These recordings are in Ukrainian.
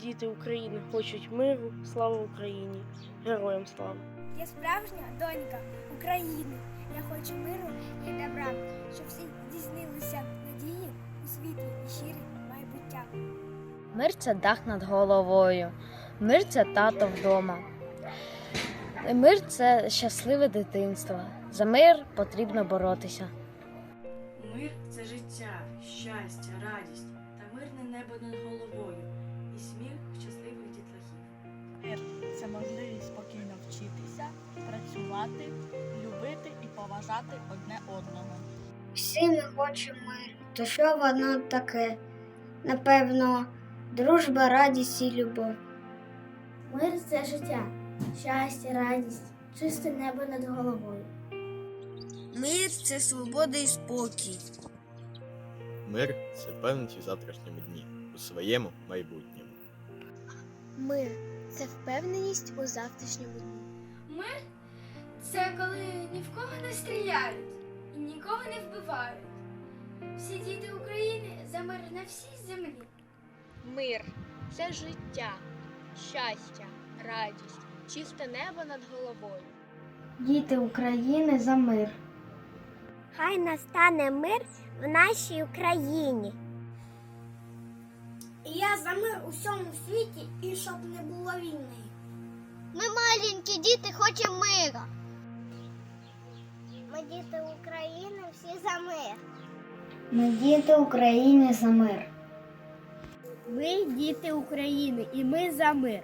діти України хочуть миру, слава Україні! Героям слава! Я справжня донька України. Я хочу миру і добра, щоб всі здійснилися надії у світлі і щирі майбуття. Мир це дах над головою, мир це тато вдома. Мир це щасливе дитинство. За мир потрібно боротися. Мир це життя, щастя, радість небо над головою і сміх щасливих дітлахів. це можливість спокійно вчитися, працювати, любити і поважати одне одного. Всі ми хочемо миру. То що воно таке? Напевно, дружба, радість і любов. Мир це життя, щастя, радість, чисте небо над головою. Мир це свобода і спокій. Мир це впевненість у завтрашньому дні, своєму майбутньому. Мир це впевненість у завтрашньому дні. Мир це коли ні в кого не стріляють і нікого не вбивають. Всі діти України за мир на всій землі. Мир це життя, щастя, радість, чисте небо над головою. Діти України за мир. Хай настане мир в нашій Україні. І я за мир у всьому світі і щоб не було війни. Ми маленькі діти хочемо мира. Ми діти України всі за мир. Ми діти України за мир. Ми діти України і ми за мир.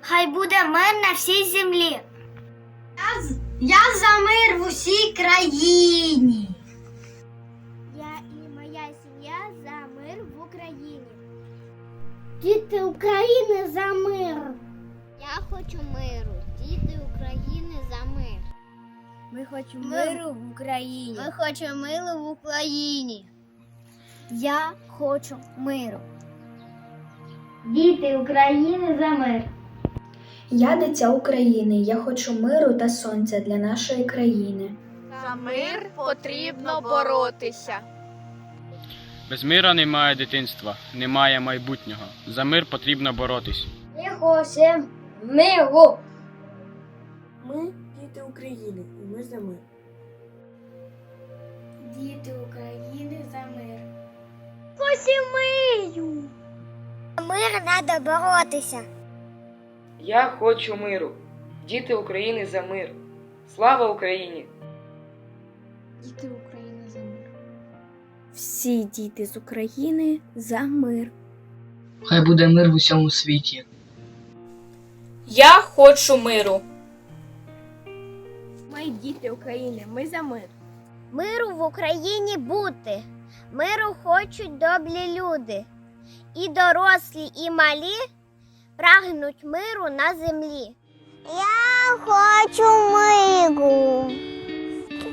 Хай буде мир на всій землі. Я за мир в усій країні. Діти України за мир. Я хочу миру. Діти України за мир. Ми хочемо миру в Україні. Ми хочемо миру в Україні. Я хочу миру. Діти України за мир. Я дитя України. Я хочу миру та сонця для нашої країни. За мир потрібно боротися. Без мира немає дитинства, немає майбутнього. За мир потрібно боротись. Ми хочемо миру. Ми діти України, і ми за мир. Діти України за мир. миру. Мир треба боротися. Я хочу миру. Діти України за мир. Слава Україні! Діти України за. Всі діти з України за мир. Хай буде мир в усьому світі. Я хочу миру. Ми діти України, ми за мир. Миру в Україні бути. Миру хочуть добрі люди. І дорослі, і малі прагнуть миру на землі. Я хочу миру.